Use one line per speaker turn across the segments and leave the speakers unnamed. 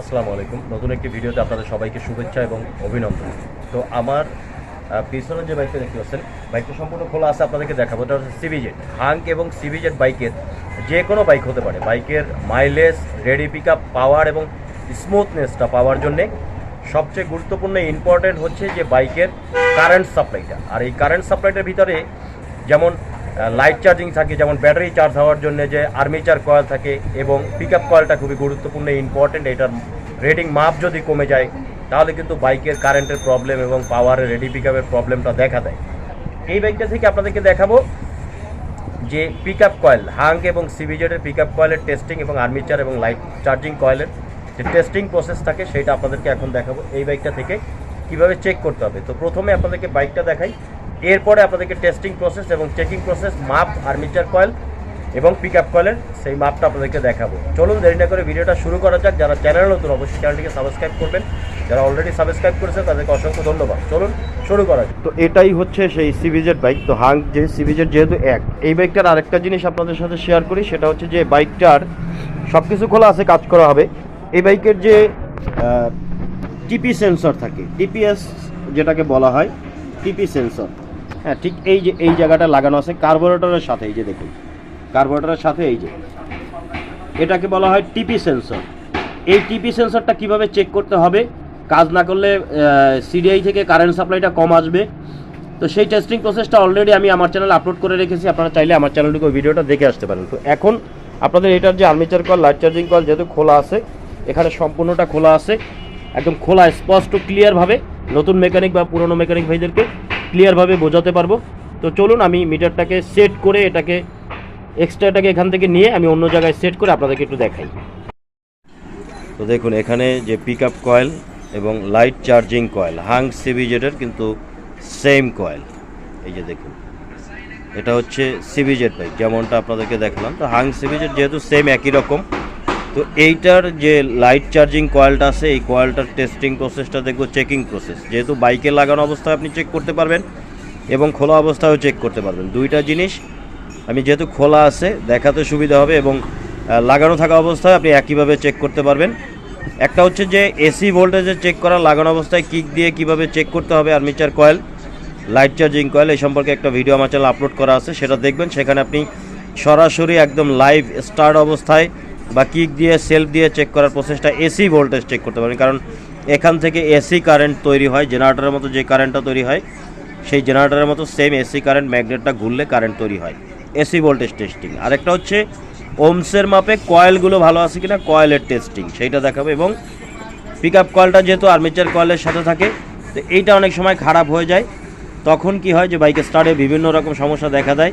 আসসালামু আলাইকুম। নতুন একটি ভিডিওতে আপনাদের সবাইকে শুভেচ্ছা এবং অভিনন্দন। তো আমার পিছনে যে বাইকটা দেখতে পাচ্ছেন, বাইকটা সম্পূর্ণ খোলা আছে, আপনাদেরকে দেখাবো। এটা হচ্ছে সিবিজেড হাঙ্ক এবং সিবিজেড বাইকের যে কোনো বাইক হতে পারে। বাইকের মাইলেজ রেডি পিক পাওয়ার এবং স্মুথনেসটা পাওয়ার জন্যে সবচেয়ে গুরুত্বপূর্ণ ইম্পর্টেন্ট হচ্ছে যে বাইকের কারেন্ট সাপ্লাইটা আর এই কারেন্ট সাপ্লাইটার ভিতরে যেমন লাইট চার্জিং থাকে, যেমন ব্যাটারি চার্জ হওয়ার জন্য যে আর্মিচার কয়েল থাকে এবং পিক আপ কয়েলটা খুবই গুরুত্বপূর্ণ ইম্পর্টেন্ট এটার রেটিং মাপ যদি কমে যায়, তাহলে কিন্তু বাইকের কারেন্টের প্রবলেম এবং পাওয়ারের রেডি পিক আপের প্রবলেমটা দেখা দেয়। এই বাইকটা থেকে আপনাদেরকে দেখাবো যে পিক আপ কয়েল হাঙ্ক এবং সিবিজেডের পিক আপ কয়েলের টেস্টিং এবং আর্মিচার এবং লাইট চার্জিং কয়েলের যে টেস্টিং প্রসেস থাকে, সেটা আপনাদেরকে এখন দেখাবো এই বাইকটা থেকে। কীভাবে চেক করতে হবে? তো প্রথমে আপনাদেরকে বাইকটা দেখাই। এরপরে আপনাদেরকে টেস্টিং প্রসেস এবং চেকিং প্রসেস মাপ আর্মিচার কয়েল এবং পিক আপ কয়েলের সেই মাপটা আপনাদেরকে দেখাবো। চলুন দেরি না করে ভিডিওটা শুরু করা যাক। যারা চ্যানেল নতুন, অবশ্যই চ্যানেলটিকে সাবস্ক্রাইব করবেন। যারা অলরেডি সাবস্ক্রাইব করেছে তাদেরকে অসংখ্য ধন্যবাদ। চলুন শুরু করা যাক। তো এটাই হচ্ছে সেই সিবিজেড বাইক তো হাং যে সিবিজেড যেহেতু এক, এই বাইকটার আরেকটা জিনিস আপনাদের সাথে শেয়ার করি, সেটা হচ্ছে যে বাইকটার সব কিছু খোলা আছে, কাজ করা হবে। এই বাইকের যে টিপি সেন্সর থাকে টিপিএস যেটাকে বলা হয় টিপি সেন্সর হ্যাঁ ঠিক এই যে, এই জায়গাটা লাগানো আছে কার্বোরেটরের সাথে, এই যে দেখুন। কার্বোরেটরের সাথে এই যে। এটাকে বলা হয় টিপি সেন্সর। এই টিপি সেন্সরটা কীভাবে চেক করতে হবে? কাজ না করলে সিডিআই থেকে কারেন্ট সাপ্লাইটা কম আসবে। তো সেই টেস্টিং প্রসেসটা অলরেডি আমি আমার চ্যানেলে আপলোড করে রেখেছি। আপনারা চাইলে আমার চ্যানেলটিকে ওই ভিডিওটা দেখে আসতে পারেন। তো এখন আপনাদের এটার যে armature coil light charging coil যেহেতু খোলা আছে, এখানে সম্পূর্ণটা খোলা আছে। একদম খোলা, স্পষ্ট ক্লিয়ারভাবে নতুন মেকানিক বা পুরনো মেকানিক ভাইদেরকে ক্লিয়ারভাবে বোঝাতে পারব। তো চলুন আমি মিটারটাকে সেট করে এটাকে এক্সট্রাটাকে এখান থেকে নিয়ে আমি অন্য জায়গায় সেট করে আপনাদেরকে একটু দেখাই। তো দেখুন, এখানে যে পিক আপ কয়েল এবং লাইট চার্জিং কয়েল হাং সিবিজেটের কিন্তু সেম কয়েল এই যে দেখুন, এটা হচ্ছে সিবিজেট বাইক যেমনটা আপনাদেরকে দেখালাম। তো হাং সিবিজেট যেহেতু সেম একই রকম তো এইটার যে লাইট চার্জিং কয়েলটা আছে, এই কয়েলটার টেস্টিং প্রসেসটা দেখব চেকিং প্রসেস যেহেতু বাইকে লাগানো অবস্থায় আপনি চেক করতে পারবেন এবং খোলা অবস্থায়ও চেক করতে পারবেন। দুইটা জিনিস, আমি যেহেতু খোলা আছে, দেখাতে সুবিধা হবে এবং লাগানো থাকা অবস্থায় আপনি একইভাবে চেক করতে পারবেন। একটা হচ্ছে যে এসি ভোল্টেজে চেক করা, লাগানো অবস্থায় কিক দিয়ে কীভাবে চেক করতে হবে armature coil light charging coil এই সম্পর্কে একটা ভিডিও আমার চ্যানেল আপলোড করা আছে, সেটা দেখবেন। সেখানে আপনি সরাসরি একদম লাইভ স্টার্ট অবস্থায় বা কিক দিয়ে সেলফ দিয়ে চেক করার প্রসেসটা এসি ভোল্টেজ চেক করতে পারবেন কারণ এখান থেকে এসি কারেন্ট তৈরি হয় জেনারেটরের মতো যে কারেন্টটা তৈরি হয়, সেই জেনারেটরের মতো সেম এসি কারেন্ট ম্যাগনেটটা ঘুরলে কারেন্ট তৈরি হয়। এসি ভোল্টেজ টেস্টিং আরেকটা হচ্ছে ওমসের মাপে কয়েলগুলো ভালো আছে কিনা কয়েলের টেস্টিং সেইটা দেখাবো। এবং পিক আপ কয়েলটা যেহেতু আর্মেচার কয়েলের সাথে থাকে, তো এইটা অনেক সময় খারাপ হয়ে যায়। তখন কি হয় যে বাইকে স্টার্টে বিভিন্ন রকম সমস্যা দেখা দেয়।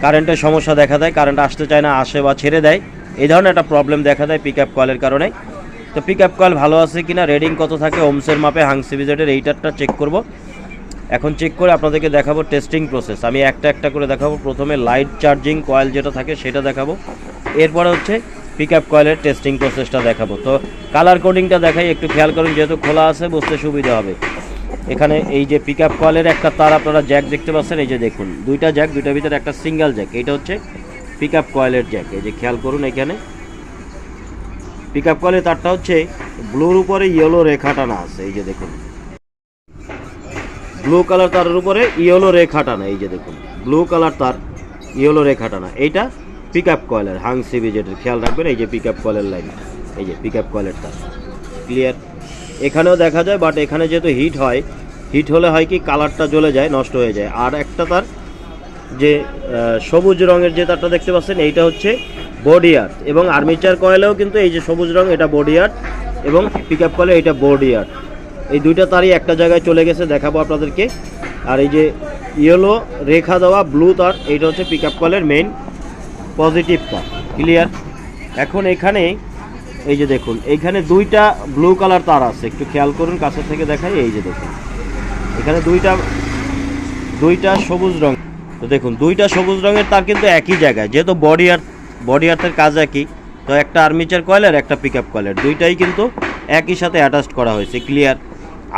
কারেন্টের সমস্যা দেখা দেয়। কারেন্ট আসতে চায় না, আসে বা ছেড়ে দেয়। এই ধরনের একটা প্রবলেম দেখা দেয় পিক আপ কয়েলের কারণে। তো পিক আপ কয়েল ভালো আছে কিনা রেডিং কত থাকে ওমসের মাপে হাংসি ভিজেটের এইটারটা চেক করব। এখন চেক করে আপনাদেরকে দেখাবো টেস্টিং প্রসেস আমি একটা একটা করে দেখাবো। প্রথমে লাইট চার্জিং কয়েল যেটা থাকে সেটা দেখাবো। এরপরে হচ্ছে পিক আপ কয়েলের টেস্টিং প্রসেসটা দেখাবো। তো কালার কোডিংটা দেখাই, একটু খেয়াল করুন, যেহেতু খোলা আছে বুঝতে সুবিধা হবে। এখানে এই যে পিক আপ কয়েলের একটা তার আপনারা জ্যাক দেখতে পাচ্ছেন, এই যে দেখুন, দুইটা জ্যাক দুইটার ভিতরে একটা সিঙ্গেল জ্যাক এইটা হচ্ছে পিক আপ কয়েলের জ্যাক এই যে খেয়াল করুন এখানে। পিক আপ কয়েলের তারটা হচ্ছে ব্লুর উপরে ইয়েলো রেখা টানা আছে, এই যে দেখুন। ব্লু কালার তারের উপরে ইয়েলো রেখা টানা এই যে দেখুন। ব্লু কালার তার ইয়েলো রেখা টানা এইটা পিক আপ কয়েলের হাং সিবিজেটের খেয়াল রাখবেন এই যে পিক আপ কয়েলের লাইন এই যে পিক আপ কয়েলের তার। ক্লিয়ার এখানেও দেখা যায় বাট এখানে যেহেতু হিট হয় হিট হলে হয় কি কালারটা জ্বলে যায়, নষ্ট হয়ে যায়। আর একটা তার যে সবুজ রঙের যে তারটা দেখতে পাচ্ছেন, এইটা হচ্ছে বডি আর্ট। এবং আর্মিচার কয়েলেও কিন্তু এই যে সবুজ রং, এটা বডি আর্ট। এবং পিক আপ কয়েলে এটা বডি আর্ট। এই দুইটা তারই একটা জায়গায় চলে গেছে, দেখাবো আপনাদেরকে। আর এই যে ইয়েলো রেখা দেওয়া ব্লু তার, এইটা হচ্ছে পিক আপ কয়েলের মেইন পজিটিভ তার। ক্লিয়ার এখন এখানে, এই যে দেখুন এইখানে দুইটা ব্লু কালার তার আছে। একটু খেয়াল করুন কাছে থেকে দেখাই, এই যে দেখুন। এখানে দুইটা দুইটা সবুজ রং। তো দেখুন, দুইটা সবুজ রঙের তার কিন্তু একই জায়গায়। যেহেতু বডি আর্থ বডি আর্থের কাজ একই, তো একটা আর্মিচার কয়েলের একটা পিক আপ কয়েলের দুইটাই কিন্তু একই সাথে অ্যাটাচড করা হয়েছে ক্লিয়ার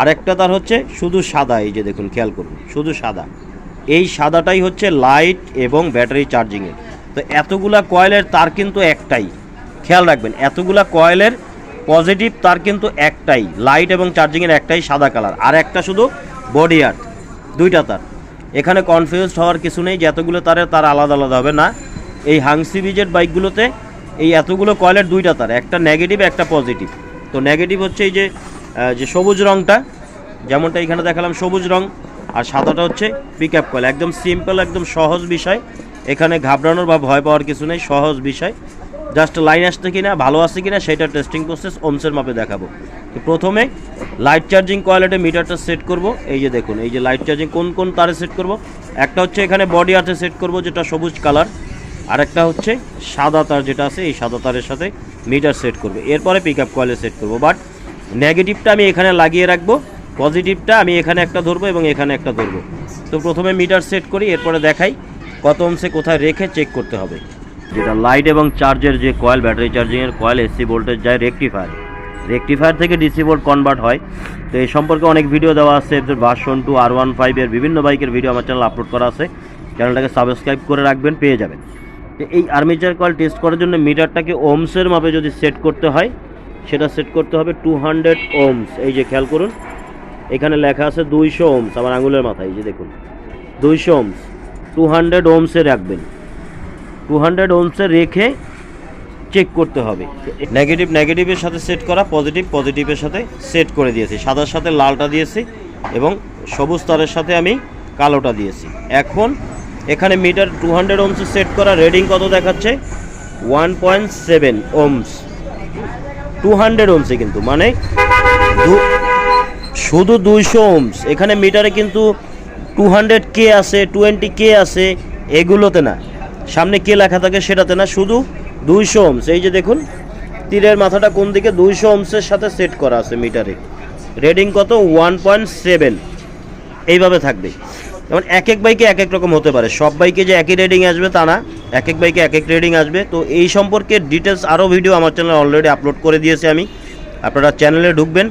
আরেকটা তার হচ্ছে শুধু সাদা, এই যে দেখুন, খেয়াল করুন, শুধু সাদা। এই সাদাটাই হচ্ছে লাইট এবং ব্যাটারি চার্জিংয়ের তো এতগুলা কয়েলের তার কিন্তু একটাই। খেয়াল রাখবেন, এতগুলা কয়েলের পজিটিভ তার কিন্তু একটাই। লাইট এবং চার্জিংয়ের একটাই সাদা কালার আর একটা শুধু বডি আর্ট দুইটা তার। এখানে কনফিউজড হওয়ার কিছু নেই যে এতগুলো তারের তার আলাদা আলাদা হবে না। এই হাংসি বিজের বাইকগুলোতে এই এতগুলো কয়েলের দুইটা তার, একটা নেগেটিভ একটা পজিটিভ তো নেগেটিভ হচ্ছে এই যে যে সবুজ রঙটা যেমনটা এখানে দেখালাম সবুজ রং, আর সাদাটা হচ্ছে পিক আপ কয়েল একদম সিম্পল একদম সহজ বিষয়। এখানে ঘাবড়ানোর বা ভয় পাওয়ার কিছু নেই, সহজ বিষয়। জাস্ট লাইন আসছে কিনা, ভালো আছে কিনা, সেটা টেস্টিং প্রসেস ওমসের মাপে দেখাবো। তো প্রথমে লাইট চার্জিং কোয়ালিটি মিটারটা সেট করব। এই যে দেখুন, এই যে লাইট চার্জিং কোন কোন তারে সেট করব? একটা হচ্ছে এখানে বডি আর্টে সেট করব, যেটা সবুজ কালার আরেকটা হচ্ছে সাদা তার যেটা আছে, এই সাদা তারের সাথে মিটার সেট করবে। এরপরে পিক আপ কয়েলে সেট করব। বাট নেগেটিভটা আমি এখানে লাগিয়ে রাখব পজিটিভটা আমি এখানে একটা ধরবো এবং এখানে একটা ধরবো। তো প্রথমে মিটার সেট করি, এরপরে দেখাই কত অংশে কোথায় রেখে চেক করতে হবে। যেটা লাইট এবং চার্জের যে কয়েল ব্যাটারি চার্জিংয়ের কয়েল এসি ভোল্টেজ যায় রেকটিফায়ার রেকটিফায়ার থেকে ডিসি ভোল্ট কনভার্ট হয়। তো এই সম্পর্কে অনেক ভিডিও দেওয়া আছে। ভার্সন টু আর ওয়ান ফাইভের বিভিন্ন বাইকের ভিডিও আমার চ্যানেল আপলোড করা আছে। চ্যানেলটাকে সাবস্ক্রাইব করে রাখবেন, পেয়ে যাবেন। তো এই আর্মিচার কয়েল টেস্ট করার জন্য মিটারটাকে ওমসের মাপে যদি সেট করতে হয়, সেটা সেট করতে হবে টু হান্ড্রেড ওমস এই যে খেয়াল করুন, এখানে লেখা আছে দুইশো ওমস আমার আঙুলের মাথায়, এই যে দেখুন। দুইশো ওমস টু হান্ড্রেড ওমসে রাখবেন। টু হান্ড্রেড ওমসে রেখে চেক করতে হবে। নেগেটিভ নেগেটিভের সাথে সেট করা পজিটিভ পজিটিভের সাথে সেট করে দিয়েছি। সাদার সাথে লালটা দিয়েছি এবং সবুজ তারের সাথে আমি কালোটা দিয়েছি। এখন এখানে মিটার টু হান্ড্রেড ওমসে সেট করা রেডিং কত দেখাচ্ছে? One point seven ohms two hundred ওমসে কিন্তু মানে শুধু দুইশো ওমস এখানে মিটারে কিন্তু টু হান্ড্রেড কে আছে টোয়েন্টি কে আছে, এগুলোতে না। সামনে কে লেখা থাকে, সেটাতে না, শুধু দুইশো ওমস এই যে দেখুন, তীরের মাথাটা কোন দিকে? দুইশো ওমসের সাথে সেট করা আছে মিটারে। রেডিং কত? ওয়ান পয়েন্ট সেভেন এইভাবে থাকবে। যেমন এক এক বাইকে এক এক রকম হতে পারে। সব বাইকে যে একই রেডিং আসবে তা না। এক এক বাইকে এক এক রেডিং আসবে। তো এই সম্পর্কে ডিটেলস আরও ভিডিও আমার চ্যানেলে অলরেডি আপলোড করে দিয়েছি আমি। আপনারা চ্যানেলে ঢুকবেন,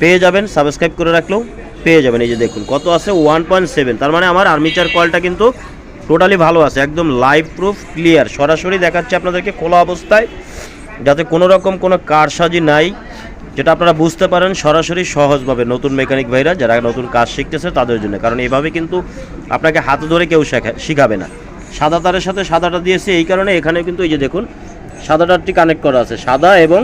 পেয়ে যাবেন সাবস্ক্রাইব করে রাখলেও পেয়ে যাবেন। এই যে দেখুন, কত আছে? ওয়ান পয়েন্ট সেভেন তার মানে আমার আর্মিচার কয়েলটা কিন্তু টোটালি ভালো আছে, একদম লাইভ প্রুফ ক্লিয়ার সরাসরি দেখাচ্ছে আপনাদেরকে খোলা অবস্থায়, যাতে কোনো রকম কোনো কারসাজি নাই, যেটা আপনারা বুঝতে পারেন সরাসরি সহজভাবে নতুন মেকানিক ভাইরা যারা নতুন কাজ শিখতেছে তাদের জন্য। কারণ এভাবে কিন্তু আপনাকে হাতে ধরে কেউ শেখা শিখাবে না। সাদা তারের সাথে সাদাটা দিয়েছে এই কারণে এখানে কিন্তু এই যে দেখুন সাদা তারটি কানেক্ট করা আছে। সাদা এবং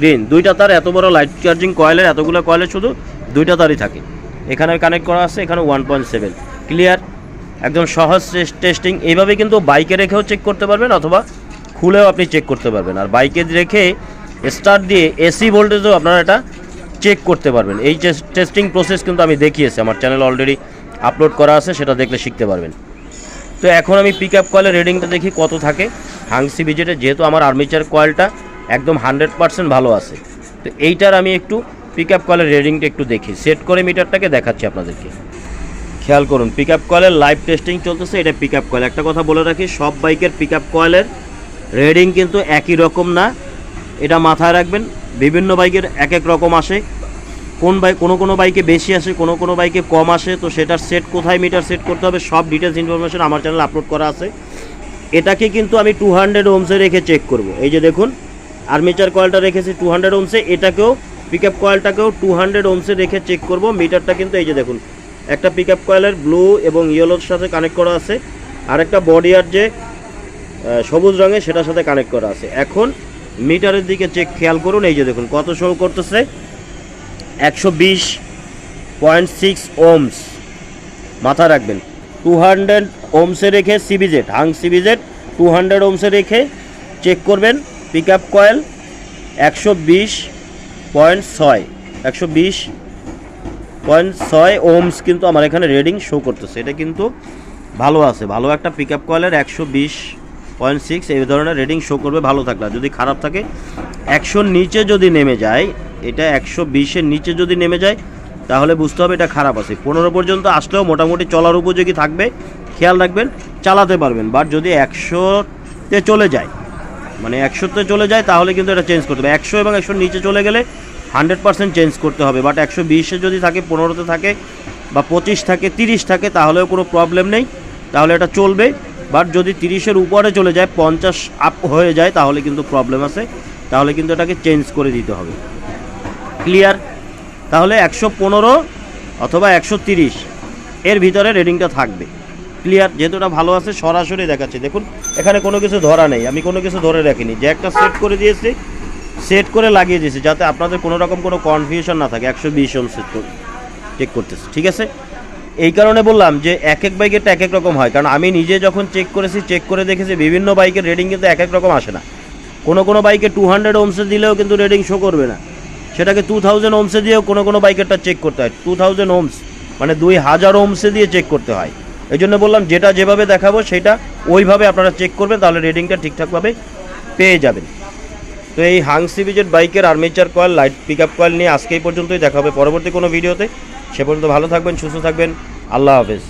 গ্রিন দুইটা তার এত বড় লাইট চার্জিং কয়েলের এতগুলো কয়েলের শুধু দুইটা তারই থাকে। এখানে কানেক্ট করা আছে, এখানে ওয়ান পয়েন্ট সেভেন ক্লিয়ার একদম সহজ টেস্টিং এইভাবে কিন্তু বাইকে রেখেও চেক করতে পারবেন অথবা খুলেও আপনি চেক করতে পারবেন। আর বাইকে রেখে স্টার্ট দিয়ে এসি ভোল্টেজও আপনারা এটা চেক করতে পারবেন। এই টেস্টিং প্রসেস কিন্তু আমি দেখিয়েছি, আমার চ্যানেল অলরেডি আপলোড করা আছে, সেটা দেখলে শিখতে পারবেন। তো এখন আমি পিক আপ কয়েলের রেডিংটা দেখি কত থাকে। হাংসি বিজেটে, যেহেতু আমার আর্মিচার কয়েলটা একদম হান্ড্রেড পার্সেন্ট ভালো আছে। তো এইটার আমি একটু পিক আপ কয়েলের রেডিংটা একটু দেখি। সেট করে মিটারটাকে দেখাচ্ছি আপনাদেরকে। খেয়াল করুন পিক আপ কয়েলের লাইভ টেস্টিং চলতেছে, এটা পিক আপ কয়েল একটা কথা বলে রাখি, সব বাইকের পিক আপ কয়েলের রেডিং কিন্তু একই রকম না। এটা মাথায় রাখবেন, বিভিন্ন বাইকের এক এক রকম আসে। কোন বাইক কোনো কোনো বাইকে বেশি আসে, কোনো কোনো বাইকে কম আসে, তো সেটার সেট কোথায় মিটার সেট করতে হবে, সব ডিটেলস ইনফরমেশন আমার চ্যানেলে আপলোড করা আছে। এটাকে কিন্তু আমি টু হান্ড্রেড ওমসে রেখে চেক করব। এই যে দেখুন আর্মিচার কয়েলটা রেখেছি টু হান্ড্রেড ওমসে এটাকেও পিক আপ কয়েলটাকেও টু হান্ড্রেড ওমসে রেখে চেক করব মিটারটা কিন্তু এই যে দেখুন একটা পিক আপ কয়েলের ব্লু এবং ইয়েলোর সাথে কানেক্ট করা আছে। আর একটা বডি আর যে সবুজ রঙের, সেটার সাথে কানেক্ট করা আছে। এখন মিটারের দিকে চেক খেয়াল করুন, এই যে দেখুন কত শো করতেছে। একশো বিশ পয়েন্ট সিক্স ওমস মাথায় রাখবেন। টু হান্ড্রেড ওমসে রেখে CBZ Hang CBZ two hundred ওমসে রেখে চেক করবেন পিক আপ কয়েল একশো বিশ পয়েন্ট ছয়। একশো বিশ পয়েন্ট ছয় ওমস কিন্তু আমার এখানে রেডিং শো করতেছে। এটা কিন্তু ভালো আছে। ভালো একটা পিক আপ কয়েলের একশো বিশ পয়েন্ট সিক্স এই ধরনের রেডিং শো করবে। ভালো থাকলে যদি খারাপ থাকে, একশোর নিচে যদি নেমে যায়, এটা একশো বিশের নিচে যদি নেমে যায়, তাহলে বুঝতে হবে এটা খারাপ আছে। পনেরো পর্যন্ত আসলেও মোটামুটি চলার উপযোগী থাকবে। খেয়াল রাখবেন, চালাতে পারবেন। বাট যদি একশোতে চলে যায় মানে একশোতে চলে যায়, তাহলে কিন্তু এটা চেঞ্জ করতে হবে। একশো এবং একশোর নিচে চলে গেলে হান্ড্রেড পার্সেন্ট চেঞ্জ করতে হবে বাট একশো বিশে যদি থাকে, পনেরোতে থাকে বা পঁচিশ থাকে, তিরিশ থাকে, তাহলেও কোনো প্রবলেম নেই, তাহলে এটা চলবে বাট যদি তিরিশের উপরে চলে যায়, পঞ্চাশ আপ হয়ে যায়, তাহলে কিন্তু প্রবলেম আছে, তাহলে কিন্তু এটাকে চেঞ্জ করে দিতে হবে। ক্লিয়ার তাহলে একশো পনেরো অথবা একশো তিরিশ, এর ভিতরে রেডিংটা থাকবে। ক্লিয়ার যেহেতু এটা ভালো আছে, সরাসরি দেখাচ্ছে। দেখুন, এখানে কোনো কিছু ধরা নেই, আমি কোনো কিছু ধরে রাখিনি। যে একটা সেট করে দিয়েছি সেট করে লাগিয়ে দিয়েছি যাতে আপনাদের কোনো রকম কোনো কনফিউশন না থাকে। একশো বিশ ওম সেট চেক করতেছে, ঠিক আছে? এই কারণে বললাম যে এক এক বাইকেরটা এক এক রকম হয়। কারণ আমি নিজে যখন চেক করেছি চেক করে দেখেছি, বিভিন্ন বাইকের রেডিং কিন্তু এক এক রকম আসে না। কোনো কোনো বাইকে টু হান্ড্রেড ওমসে দিলেও কিন্তু রেডিং শো করবে না। সেটাকে টু থাউজেন্ড ওমসে দিয়েও কোনো কোনো বাইকেরটা চেক করতে হয়। টু থাউজেন্ড ওমস মানে দুই হাজার ওমসে দিয়ে চেক করতে হয়। এই জন্য বললাম যেটা যেভাবে দেখাবো, সেটা ওইভাবে আপনারা চেক করবেন, তাহলে রেডিংটা ঠিকঠাকভাবে পেয়ে যাবেন। তো এই হাং সিবিজেড বাইকের armature coil, light pick up coil নিয়ে আজকে এই পর্যন্তই। দেখা হবে পরবর্তী কোনো ভিডিওতে। সে পর্যন্ত ভালো থাকবেন, সুস্থ থাকবেন। আল্লাহ হাফেজ।